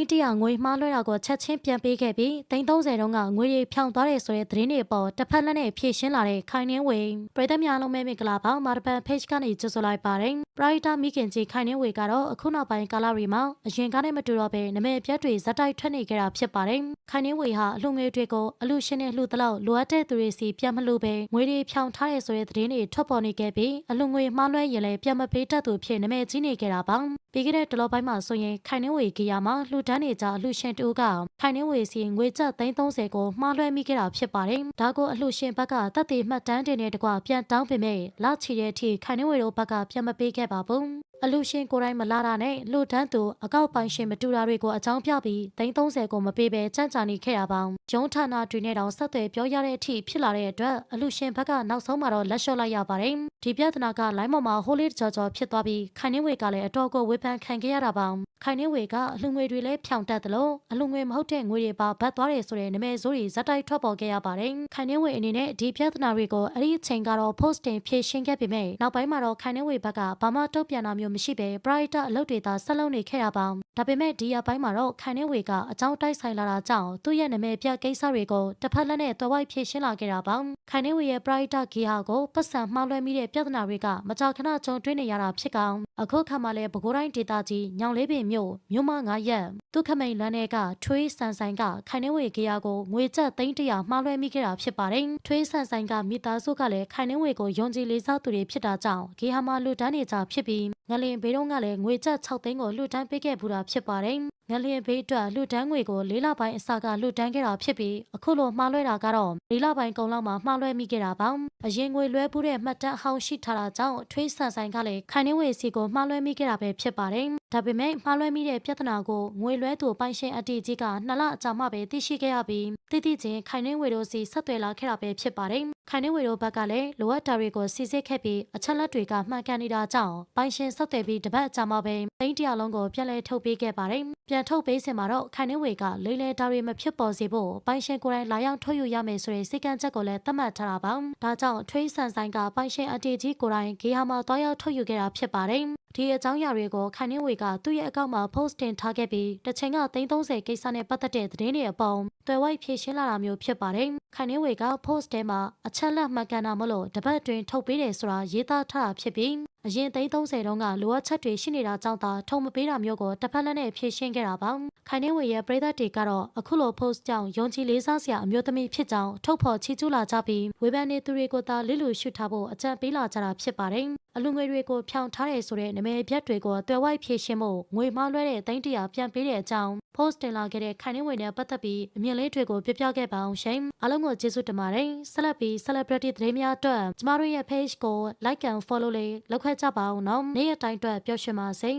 သိန်းတရာငွေမှားလွှဲတာကိုချက်ချင်းပြန်ပေးခဲ့ပြီးသိန်း30တုန်းကငွေတွေဖြောင်းသွားတယ်ဆိုတဲ့သတင်းတွေပေါ်တစ်ဖက်လက်နဲ့ဖြည့်ရှင်းလာတဲ့ခိုင်နှင်းဝေပြည်သက်များလုံးပဲမင်္ဂလာပါမာတပန် page ကနေကြိုဆိုလိုက်ပါတယ်ပရိုက်တာမိခင်ကြီးခိုင်နှင်းဝေကတော့အခုနောက်ပိုင်းကာလတွေမှာအရင်ကနဲ့မတူတော့ဘဲနမဲပြတ်တွေဇက်တိုက်ထွက်နေကြတာဖြစ်ပါတယ်ခိုင်နှင်းဝေဟာအလှငွေတွေကိုအလူရှင်နဲ့လှူသလောက်လိုအပ်တဲ့သူတွေစီပြန်မလို့ပဲငွေတွေဖြောင်းထားရဆိုတဲ့သတင်းတွေထွက်ပေါ်နေခဲ့ပြီးအလှငွေမှားလွှဲရင်လည်းပြန်မပေးတတ်သူဖြစ်နမဲကြီးနေကြတာပါ ပြီးခဲ့တဲ့တလောပိုင်းမှာဆိုရင်ခိုင်နှင်းဝေကီယာမှာလှူဒန်းနေကြအလှရှင်တူကခိုင်နှင်းဝေစီငွေကျပ်330ကိုမှားလွှဲမိခဲ့တာဖြစ်ပါတယ်ဒါကိုအလှရှင်ဘက်ကတပ်တည်မှတ်တမ်းတင်တဲ့တကွပြန်တောင်းပေမဲ့လချီတဲ့အထိခိုင်နှင်းဝေတို့ဘက်ကပြန်မပေးခဲ့ပါဘူး အလူရှင်ကိုယ်တိုင်မလာတာနဲ့လူတန်းသူအကောက်ပိုင်ရှင်မတူတာတွေကိုအကြောင်းပြပြီး330ကိုမပေးဘဲကြမ်းကြာနေခဲ့ရပါရုံးဌာနတွေနဲ့တောင်ဆက်သွယ်ပြောရတဲ့အထိဖြစ်လာတဲ့အတွက်အလူရှင်ဘက်ကနောက်ဆုံးမှာတော့လက်လျှော့လိုက်ရပါတယ်ဒီပြဿနာကလိုင်းပေါ်မှာဟိုးလေးကြော်ကြော်ဖြစ်သွားပြီးခိုင်နှင်းဝေကလည်းအတော်ကိုဝေဖန်ခံခဲ့ရတာပါခိုင်နှင်းဝေကအလူငွေတွေလည်းဖြောင်တက်သလိုအလူငွေမဟုတ်တဲ့ငွေတွေပါဘတ်သွားတယ်ဆိုတဲ့နမဲစိုးတွေဇက်တိုက်ထွက်ပေါ်ခဲ့ရပါတယ်ခိုင်နှင်းဝေအနေနဲ့ဒီပြဿနာတွေကိုအဲ့ဒီအချိန်ကတော့ post တင်ဖြေရှင်းခဲ့ပေမဲ့နောက်ပိုင်းမှာတော့ခိုင်နှင်းဝေဘက်ကဘာမှတုံ့ပြန်တာမျိုးမရှိဘဲ bright အလုပ်တွေသာဆက်လုပ်နေခဲ့ရပါဒါပေမဲ့ဒီရပိုင်းမှာတော့ခိုင်နှင်းဝေကအကြောင်းတိုက်ဆိုင်လာတာကြောင့်သူ့ရဲ့နမဲပြကိစ္စတွေကိုတစ်ဖက်လက်နဲ့တွယ်ဝိုက်ဖြေရှင်းလာခဲ့တာပါခိုင်နှင်းဝေရဲ့ bright ဂီဟာကိုပတ်စံမှားလွှဲမိတဲ့ပြဿနာတွေကမကြာခဏကြုံတွေ့နေရတာဖြစ်ကောင်အခုခါမှလည်းပဲခူးတိုင်းဒေသကြီးညောင်လေးပင်မြို့မြို့မ9ရက်ဒုက္ခမိန်လမ်းထဲကထွေးဆန်ဆိုင်ကခိုင်နှင်းဝေဂီယာကိုငွေကျပ်သိန်းတရာမှားလွှဲမိခဲ့တာဖြစ်ပါတယ်ထွေးဆန်ဆိုင်ကမိသားစုကလည်းခိုင်နှင်းဝေကိုယုံကြည်လေးစားသူတွေဖြစ်တာကြောင့်ဂီဟာမှာလူတန်းနေကြဖြစ်ပြီး ငလင်ဘေးတော့ကလည်းငွေကျပ်6သိန်းကိုလှူဒန်းပေးခဲ့ပူတာဖြစ်ပါတယ် ငလျင်ဘေးအတွက်လှူဒန်းငွေကိုလေးလပိုင်းအစကလှူဒန်းခဲ့တာဖြစ်ပြီးအခုလိုမှားလွှဲတာကတော့လေးလပိုင်းကုန်လောက်မှမှားလွှဲမိခဲ့တာပါအရင်ငွေလွှဲပူးတဲ့မှတ်တမ်းအဟောင်းရှိထားတာကြောင့်ထွေးဆန်ဆိုင်ကလည်းခိုင်နှင်းဝေစီကိုမှားလွှဲမိခဲ့တာပဲဖြစ်ပါတယ်ဒါပေမဲ့မှားလွှဲမိတဲ့ပြဿနာကိုငွေလွှဲသူပိုင်ရှင်အတီကြီးကနှစ်လအကြာမှပဲသိရှိခဲ့ရပြီးတိတိချင်းခိုင်နှင်းဝေတို့စီဆက်သွယ်လာခဲ့တာပဲဖြစ်ပါတယ်ခိုင်နှင်းဝေတို့ဘက်ကလည်းလိုအပ်တာတွေကိုစီစစ်ခဲ့ပြီးအချက်လက်တွေကမှန်ကန်နေတာကြောင့်ပိုင်ရှင်ဆက်သွယ်ပြီးတပတ်အကြာမှပဲသိန်းတရာလုံးကိုပြန်လည်ထုတ်ပေးခဲ့ပါတယ်ပြန်ထုတ်ပေးစင်မှာတော့ခိုင်နှင်းဝေကလေးလဲတာတွေမဖြစ်ပေါ်စေဖို့ပိုင်ရှင်ကိုယ်တိုင်လာရောက်ထုတ်ယူရမယ်ဆိုတဲ့စိတ်ကန့်ချက်ကိုလည်းသတ်မှတ်ထားတာပါဒါကြောင့်ထွေးဆန်ဆိုင်ကပိုင်ရှင်အတီကြီးကိုယ်တိုင်ဂေဟာမှာတွားရောက်ထုတ်ယူခဲ့တာဖြစ်ပါတယ် ဒီအကြောင်းအရာတွေကိုခိုင်နှင်းဝေကသူ့ရဲ့အကောင့်မှာ post တင်ထားခဲ့ပြီးတစ်ချိန်က330ကိစ္စနဲ့ပတ်သက်တဲ့သတင်းတွေအပေါ်တွယ်ဝိုက်ဖြေရှင်းလာတာမျိုးဖြစ်ပါတယ်။ခိုင်နှင်းဝေက post ထဲမှာအချက်လက်မှန်ကန်တာမလို့တပတ်တွင်ထုတ်ပေးတယ်ဆိုတာရေးသားထားတာဖြစ်ပြီးအရင်သိန်း30တုန်းကလိုအပ်ချက်တွေရှိနေတာကြောင့်သာထုံမပေးတာမျိုးကိုတစ်ဖက်လက်နဲ့ဖြေရှင်းခဲ့တာပါ။ခိုင်နှင်းဝေရဲ့ပြည်သက်တွေကတော့အခုလို post ကြောင့်ယုံကြည်လေးစားစရာအမျိုးသမီးဖြစ်ကြောင်းထုတ်ဖော်ချီးကျူးလာကြပြီးဝေဖန်နေသူတွေကိုသာလစ်လူရှုထားဖို့အကြံပေးလာကြတာဖြစ်ပါတယ်။ အလူငွေတွေကိုဖြောင်းထားတယ်ဆိုတဲ့နာမည်ပြတ်တွေကိုတွယ်ဝိုက်ဖြည့်ရှင်းဖို့ငွေမှားလွှဲတဲ့သိန်းတရာပြန်ပေးတဲ့အကြောင်း post တင်လာခဲ့တဲ့ခိုင်နှင်းဝေနဲ့ပတ်သက်ပြီးအမြင်လေးတွေကိုပြပြခဲ့ပါအောင်ရှင်အားလုံးကိုကျေးဇူးတင်ပါတယ်ဆက်လက်ပြီး celebrity သတင်းများအတွက်ကျမတို့ရဲ့ page ကို like and follow လေးလုပ်ခဲ့ကြပါအောင်နော်နေ့ရက်တိုင်းအတွက်ပျော်ရွှင်ပါစေ